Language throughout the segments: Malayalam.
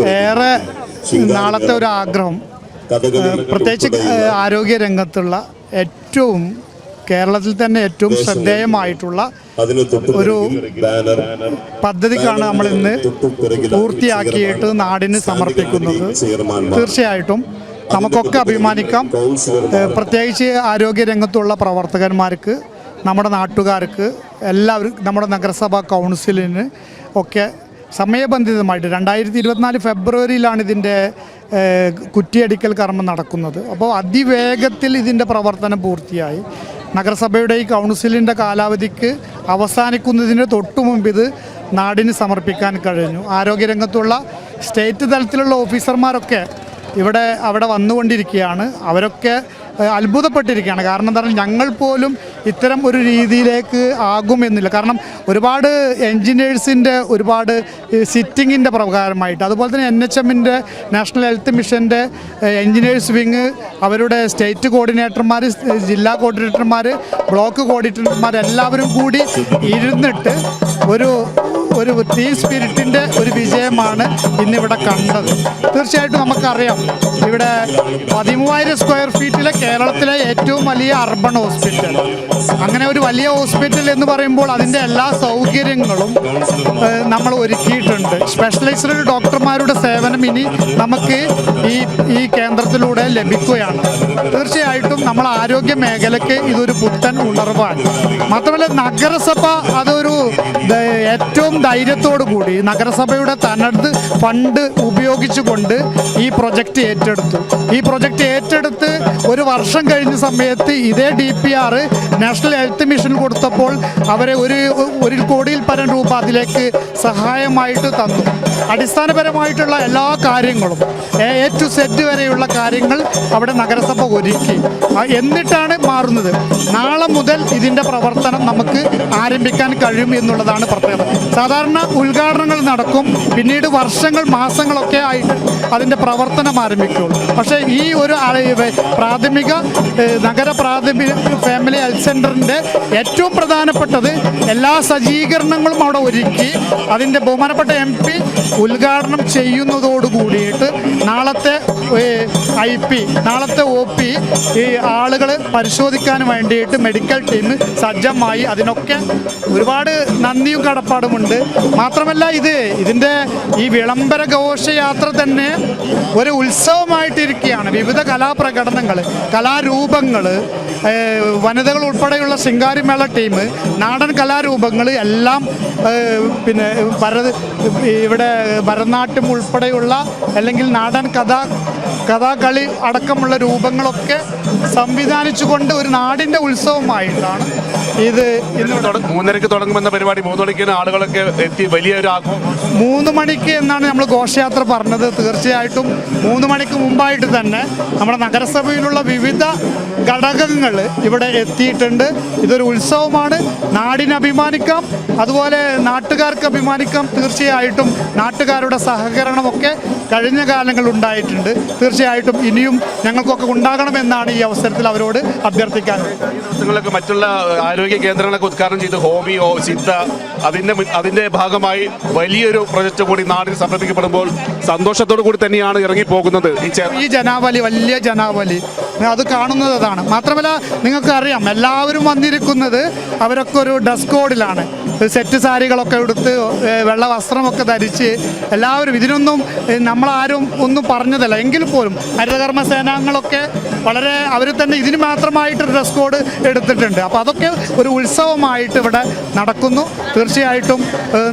ഏറെ നാളത്തെ ഒരു ആഗ്രഹം പ്രത്യേകിച്ച് ആരോഗ്യ രംഗത്തുള്ള ഏറ്റവും കേരളത്തിൽ തന്നെ ഏറ്റവും ശ്രദ്ധേയമായിട്ടുള്ള ഒരു പദ്ധതിക്കാണ് നമ്മൾ ഇന്ന് പൂർത്തിയാക്കിയിട്ട് നാടിന് സമർപ്പിക്കുന്നത്. തീർച്ചയായിട്ടും നമുക്കൊക്കെ അഭിമാനിക്കാം. പ്രത്യേകിച്ച് ആരോഗ്യ രംഗത്തുള്ള പ്രവർത്തകന്മാർക്ക് നമ്മുടെ നാട്ടുകാർക്ക് എല്ലാവരും നമ്മുടെ നഗരസഭാ കൗൺസിലിന് ഒക്കെ സമയബന്ധിതമായിട്ട് രണ്ടായിരത്തി ഇരുപത്തിനാല് ഫെബ്രുവരിയിലാണ് ഇതിന്റെ കുറ്റിയടിക്കൽ കർമ്മം നടക്കുന്നത്. അപ്പോൾ അതിവേഗത്തിൽ ഇതിന്റെ പ്രവർത്തനം പൂർത്തിയായി. നഗരസഭയുടെ ഈ കൗൺസിലിന്റെ കാലാവധിക്ക് അവസാനിക്കുന്നതിന് തൊട്ടു മുമ്പ് ഇത് നാടിന് സമർപ്പിക്കാൻ കഴിഞ്ഞു. ആരോഗ്യരംഗത്തുള്ള സ്റ്റേറ്റ് തലത്തിലുള്ള ഓഫീസർമാരൊക്കെ ഇവിടെ അവിടെ വന്നുകൊണ്ടിരിക്കുകയാണ്. അവരൊക്കെ അത്ഭുതപ്പെട്ടിരിക്കുകയാണ്. കാരണം എന്താ പറഞ്ഞാൽ ഞങ്ങൾ പോലും ഇത്തരം ഒരു രീതിയിലേക്ക് ആകുമെന്നില്ല കാരണം ഒരുപാട് എൻജിനീയേഴ്സിന്റെ ഒരുപാട് സിറ്റിങ്ങിന്റെ പ്രകാരമായിട്ട് അതുപോലെ തന്നെ എൻ എച്ച് എമ്മിന്റെ നാഷണൽ ഹെൽത്ത് മിഷന്റെ എൻജിനീയേഴ്സ് വിങ് അവരുടെ സ്റ്റേറ്റ് കോർഡിനേറ്റർമാർ ജില്ലാ കോർഡിനേറ്റർമാർ ബ്ലോക്ക് കോർഡിനേറ്റർമാർ എല്ലാവരും കൂടി ഇരുന്നിട്ട് ഒരു ഒരു ടീം സ്പിരിറ്റിന്റെ ഒരു വിജയമാണ് ഇന്നിവിടെ കണ്ടത്. തീർച്ചയായിട്ടും നമുക്കറിയാം. ഇവിടെ പതിമൂവായിരം സ്ക്വയർ ഫീറ്റിലെ കേരളത്തിലെ ഏറ്റവും വലിയ അർബൺ ഹോസ്പിറ്റൽ അങ്ങനെ ഒരു വലിയ ഹോസ്പിറ്റൽ എന്ന് പറയുമ്പോൾ അതിന്റെ എല്ലാ സൗകര്യങ്ങളും നമ്മൾ ഒരുക്കിയിട്ടുണ്ട്. സ്പെഷ്യലൈസ്ഡ് ഡോക്ടർമാരുടെ സേവനം ഇനി നമുക്ക് ഈ ഈ കേന്ദ്രത്തിലൂടെ ലഭിക്കുകയാണ്. തീർച്ചയായിട്ടും നമ്മൾ ആരോഗ്യ മേഖലയ്ക്ക് ഇതൊരു പുത്തൻ ഉണർവാണ്. മാത്രമല്ല നഗരസഭ അതൊരു ഏറ്റവും ധൈര്യത്തോടു കൂടി നഗരസഭയുടെ തനത് ഫണ്ട് ഉപയോഗിച്ചുകൊണ്ട് ഈ പ്രൊജക്റ്റ് ഏറ്റെടുത്തു. ഈ പ്രൊജക്റ്റ് ഏറ്റെടുത്ത് ഒരു വർഷം കഴിഞ്ഞ സമയത്ത് ഇതേ D P R national health mission കൊടുത്തപ്പോൾ അവരെ ഒരു ഒരു കോടിയിൽ പരം രൂപ അതിലേക്ക് സഹായമായിട്ട് തന്നു. അടിസ്ഥാനപരമായിട്ടുള്ള എല്ലാ കാര്യങ്ങളും എ ടു സെറ്റ് വരെയുള്ള കാര്യങ്ങൾ അവിടെ നഗരസഭ ഒരുക്കി. എന്നിട്ടാണ് മാറുന്നത്. നാളെ മുതൽ ഇതിന്റെ പ്രവർത്തനം നമുക്ക് ആരംഭിക്കാൻ കഴിയും എന്നുള്ളതാണ് പ്രത്യേകത. സാധാരണ ഉദ്ഘാടനങ്ങൾ നടക്കും പിന്നീട് വർഷങ്ങൾ മാസങ്ങളൊക്കെ ആയിട്ട് അതിന്റെ പ്രവർത്തനം ആരംഭിക്കുകയുള്ളൂ പക്ഷേ ഈ ഒരു പ്രാഥമിക നഗര പ്രാഥമിക ഫാമിലി ഹെൽത്ത് സെന്ററിന്റെ ഏറ്റവും പ്രധാനപ്പെട്ടത് എല്ലാ സജ്ജീകരണങ്ങളും അവിടെ ഒരുക്കി അതിന്റെ ബഹുമാനപ്പെട്ട എം പി ഉദ്ഘാടനം ചെയ്യുന്നതോട് കൂടിയിട്ട് നാളത്തെ ഐ പി നാളത്തെ ഒ പി ഈ ആളുകൾ പരിശോധിക്കാൻ വേണ്ടിയിട്ട് മെഡിക്കൽ ടീം സജ്ജമായി. അതിനൊക്കെ ഒരുപാട് നന്ദിയും കടപ്പാടുമുണ്ട്. മാത്രമല്ല ഇത് ഇതിന്റെ ഈ വിളംബര ഘോഷയാത്ര തന്നെ ഒരു ഉത്സവമായിട്ടിരിക്കുകയാണ്. വിവിധ കലാപ്രകടനങ്ങൾ കലാരൂപങ്ങൾ വനിതകൾ ഉൾപ്പെടെയുള്ള ശിങ്കാരിമേള ടീം നാടൻ കലാരൂപങ്ങൾ എല്ലാം പിന്നെ ഭരത് ഇവിടെ ഭരതനാട്യം ഉൾപ്പെടെയുള്ള അല്ലെങ്കിൽ നാടൻ കഥ കഥാകളി അടക്കമുള്ള രൂപങ്ങളൊക്കെ സംവിധാനിച്ചുകൊണ്ട് ഒരു നാടിന്റെ ഉത്സവമായിട്ടാണ് ഇത് മൂന്നരക്ക് തുടങ്ങുമെന്ന പരിപാടി മൂന്ന് മണിക്ക് ആളുകളൊക്കെ എത്തി വലിയൊരു ആഘോഷം. മൂന്ന് മണിക്ക് എന്നാണ് നമ്മൾ ഘോഷയാത്ര പറഞ്ഞത്. തീർച്ചയായിട്ടും മൂന്ന് മണിക്ക് മുമ്പായിട്ട് തന്നെ നമ്മുടെ നഗരസഭയിലുള്ള വിവിധ ഘടകങ്ങൾ ഇവിടെ എത്തിയിട്ടുണ്ട്. ഇതൊരു ഉത്സവമാണ്. നാടിനെ അഭിമാനിക്കാം. അതുപോലെ നാട്ടുകാർക്ക് അഭിമാനിക്കാം. തീർച്ചയായിട്ടും നാട്ടുകാരുടെ സഹകരണമൊക്കെ കഴിഞ്ഞ കാലങ്ങളിൽ ഉണ്ടായിട്ടുണ്ട്. തീർച്ചയായിട്ടും ഇനിയും ഞങ്ങൾക്കൊക്കെ ഉണ്ടാകണമെന്നാണ് ഈ അവസരത്തിൽ അവരോട് അഭ്യർത്ഥിക്കാൻ. ദിവസങ്ങളിലൊക്കെ മറ്റുള്ള ആരോഗ്യ കേന്ദ്രങ്ങളൊക്കെ ഉദ്ഘാടനം ചെയ്ത് ഹോമിയോ സിദ്ധ അതിന്റെ അതിന്റെ ഭാഗമായി വലിയൊരു പ്രൊജക്ട് കൂടി നാടിന് സമർപ്പിക്കപ്പെടുമ്പോൾ സന്തോഷത്തോടു കൂടി തന്നെയാണ് ഇറങ്ങി പോകുന്നത് ഈ ജനാവലി വലിയ ജനാവലി. അത് കാണുന്നത് അതാണ്. മാത്രമല്ല നിങ്ങൾക്ക് അറിയാം എല്ലാവരും വന്നിരിക്കുന്നത് അവരൊക്കെ ഒരു ഡ്രസ് കോഡിലാണ് സെറ്റ് സാരികളൊക്കെ എടുത്ത് വെള്ള വസ്ത്രമൊക്കെ ധരിച്ച് എല്ലാവരും ഇതിനൊന്നും നമ്മളാരും ഒന്നും പറഞ്ഞതല്ല. എങ്കിൽ പോലും ഹരിതകർമ്മ സേനാംഗങ്ങളൊക്കെ വളരെ അവർ തന്നെ ഇതിന് മാത്രമായിട്ട് ഡ്രസ് കോഡ് എടുത്തിട്ടുണ്ട്. അപ്പോൾ അതൊക്കെ ഒരു ഉത്സവമായിട്ട് ഇവിടെ നടക്കുന്നു. തീർച്ചയായിട്ടും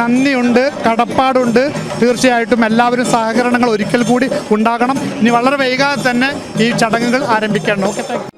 നന്ദിയുണ്ട് കടപ്പാടുണ്ട്. തീർച്ചയായിട്ടും എല്ലാവരും സഹകരണങ്ങൾ ഒരിക്കൽ കൂടി ഉണ്ടാകണം. ഇനി വളരെ വൈകാതെ തന്നെ ഈ ചടങ്ങുകൾ ആരംഭിക്കണം. Okay thank